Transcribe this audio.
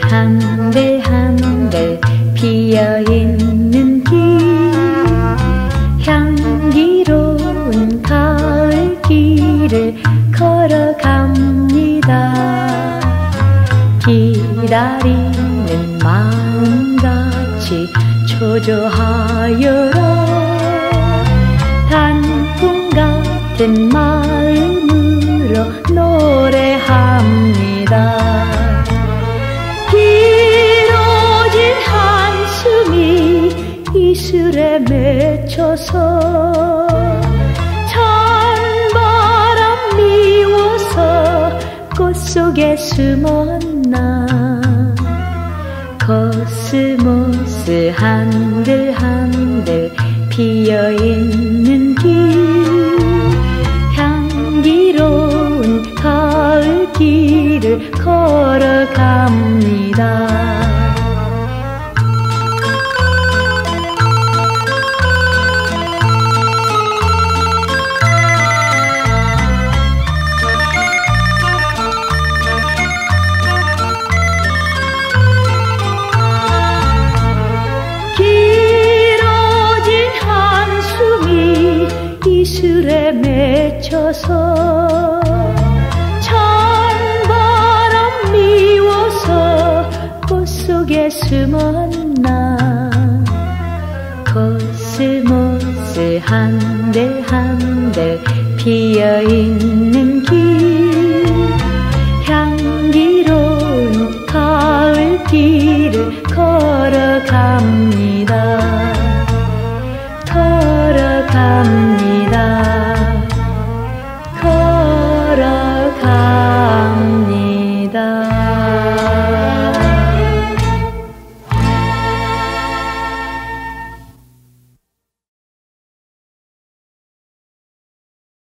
한들 한들 피어있는 길. 향기로운 가을 길을 걸어갑니다. 기다리는 마음같이 초조하여라 이슬에 맺혀서 찬바람 미워서 꽃 속에 숨었나. 코스모스 한들 한들 피어있는 길. 향기로운 가을 길을 걸어갑니다 맺혀서 찬바람 미워서 꽃 속에 숨었나. 코스모스 한들 한들 피어있는 길. 향기로운 가을 길을 걸어갑니다 걸어갑니다